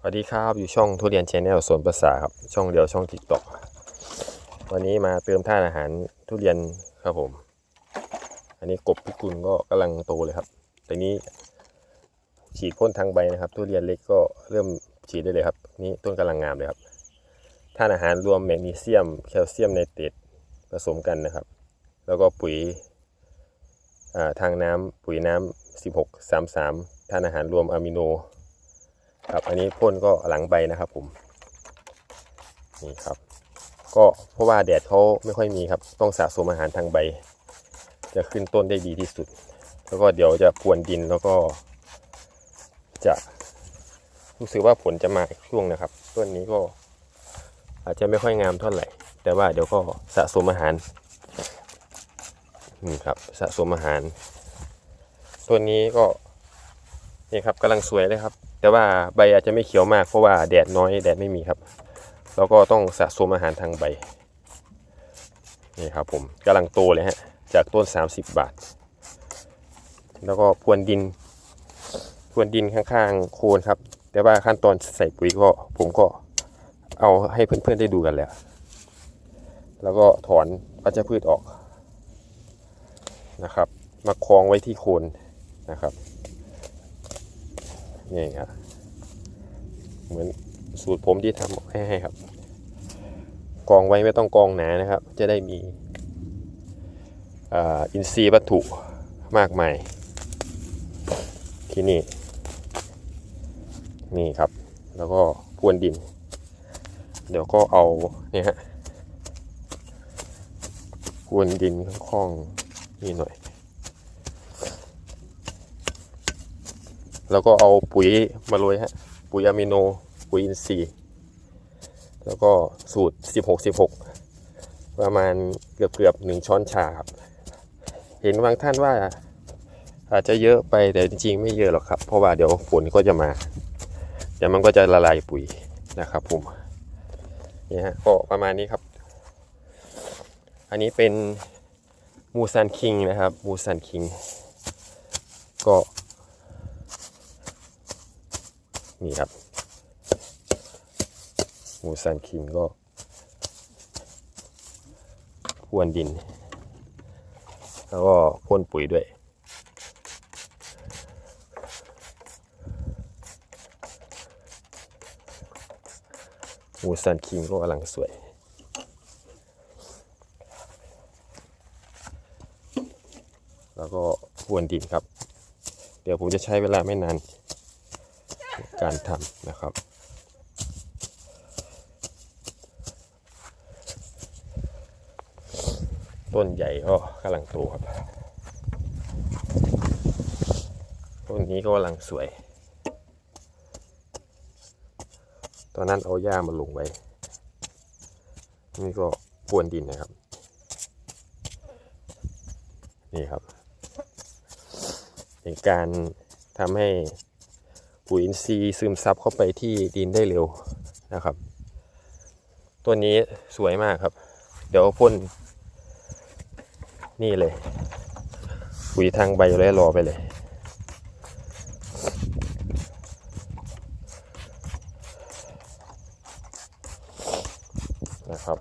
สวัสดีครับอยู่ช่องทุเรียนชแนลสวนภาษาครับช่องเดียวช่องติ๊กต็อกวันนี้มาเติมท่านอาหารทุเรียนครับผม อันนี้กบพิกุลก็กำลังโตเลยครับแต่นี้ ฉีดพ่นทางใบนะครับ ทุเรียนเล็กก็เริ่มฉีดได้เลยครับ นี่ต้นกำลังงามเลยครับท่านอาหารรวมแมกนีเซียมแคลเซียมไนเตรตผสมกันนะครับ แล้วก็ปุ๋ยทางน้ำปุ๋ยน้ำ16 33ท่านอาหารรวมอะมิโน ครับอันนี้พ่นก็หลังใบนะครับผมนี่ครับ ก็เพราะว่าแดดเขาไม่ค่อยมีครับ ต้องสะสมอาหารทางใบ จะขึ้นต้นได้ดีที่สุด แล้วก็เดี๋ยวจะพรวนดินแล้วก็ จะรู้สึกว่าผลจะมาช่วงนะครับ ต้นนี้ก็อาจจะไม่ค่อยงามเท่าไหร่ แต่ว่าเดี๋ยวก็สะสมอาหารนี่ครับสะสมอาหาร ต้นนี้ก็ นี่ครับกำลังสวยเลยครับ แต่ว่าใบอาจจะไม่เขียวมากเพราะว่าแดดน้อยแดดไม่มีครับ แล้วก็ต้องสะสมอาหารทางใบ นี่ครับผมกำลังโตเลยฮะ จากต้น 30 บาท แล้วก็พรวนดินพรวนดินข้างๆโคนครับ แต่ว่าขั้นตอนใส่ปุ๋ยก็ผมก็เอาให้เพื่อนๆได้ดูกันแล้ว แล้วก็ถอนวัชพืชออกนะครับ มาคล้องไว้ที่โคนนะครับ นี่ครับ เหมือนสูตรผมที่ทำให้ครับ กองไว้ไม่ต้องกองหนานะครับ จะได้มีอินทรีย์วัตถุมากมาย ที่นี่ นี่ครับ แล้วก็พรวนดิน เดี๋ยวก็เอาเนี่ยฮะพรวนดินคล่องๆนี่หน่อย แล้วก็เอาปุ๋ยมาโรยฮะ ปุ๋ยอะมิโน ปุ๋ยอินทรีย์ แล้วก็สูตร 16 16 ประมาณเกือบเกือบหนึ่งช้อนชาครับ เห็นบางท่านว่าอาจจะเยอะไปแต่จริงๆ ไม่เยอะหรอกครับ เพราะว่าเดี๋ยวฝนก็จะมา เดี๋ยวมันก็จะละลายปุ๋ยนะครับผมนี่ฮะก็ประมาณนี้ครับ อันนี้เป็นมูซันคิงนะครับมูซันคิงก็ นี่ครับหมูซันคิงก็พรวนดิน แล้วก็พ่นปุ๋ยด้วยหมูซันคิงก็กำลังสวย แล้วก็พรวนดินครับ เดี๋ยวผมจะใช้เวลาไม่นาน การทำนะครับ ต้นใหญ่ก็กำลังโตครับ ต้นนี้ก็กำลังสวย ตอนนั้นเอาหญ้ามาลงไว้ นี่ก็พรวนดินนะครับ นี่ครับ เป็นการทำให้ ปุ๋ยอินทรีย์ซึมซับเข้าไปที่ดินได้เร็วนะครับ ตัวนี้สวยมากครับ เดี๋ยวพ่นนี่เลย ปุ๋ยทางใบไว้รอไปเลยนะครับ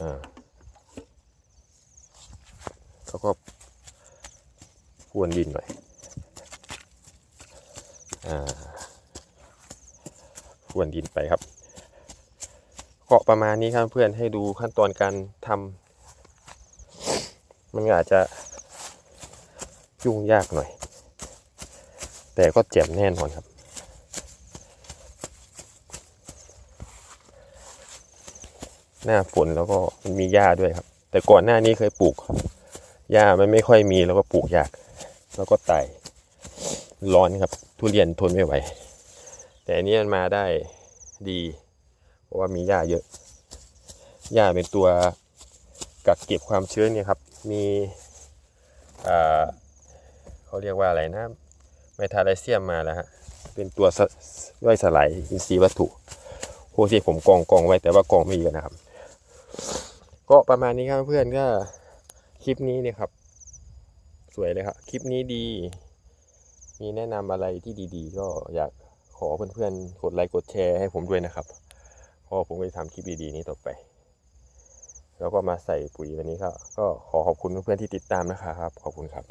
อ่าแล้วก็พวนดินหน่อย พรวนดินไปครับเก็ประมาณนี้ครับเพื่อนให้ดูขั้นตอนการทำมันอาจจะยุ่งยากหน่อย แต่ก็เจ็บแน่นอนครับ หน้าฝนแล้วก็มันมีหญ้าด้วยครับ แต่ก่อนหน้านี้เคยปลูกหญ้ามันไม่ค่อยมีแล้วก็ปลูกยาก แล้วก็ตาย ร้อนครับ ทุเรียนทนไม่ไหว แต่อันนี้มันมาได้ดี เพราะว่ามีหญ้าเยอะ หญ้าเป็นตัวกักเก็บความชื้นเนี่ยครับ มีเขาเรียกว่าอะไรนะไมทาไลเซียมมาแล้วฮะ เป็นตัวย่อยสลายอินทรีย์วัตถุพวกที่ผมกองกองไว้แต่ว่ากองไม่เยอะนะครับ ก็ประมาณนี้ครับเพื่อนก็คลิปนี้เนี่ยครับ สวยเลยครับ คลิปนี้ดี มีแนะนำอะไรที่ดีๆ ก็อยากขอเพื่อนๆ กดไลค์กดแชร์ให้ผมด้วยนะครับเพราะว่าผมก็จะทำคลิปดีๆนี้ต่อไป แล้วก็มาใส่ปุ๋ยวันนี้ก็ก็ขอขอบคุณเพื่อนๆที่ติดตามนะครับ ขอบคุณครับ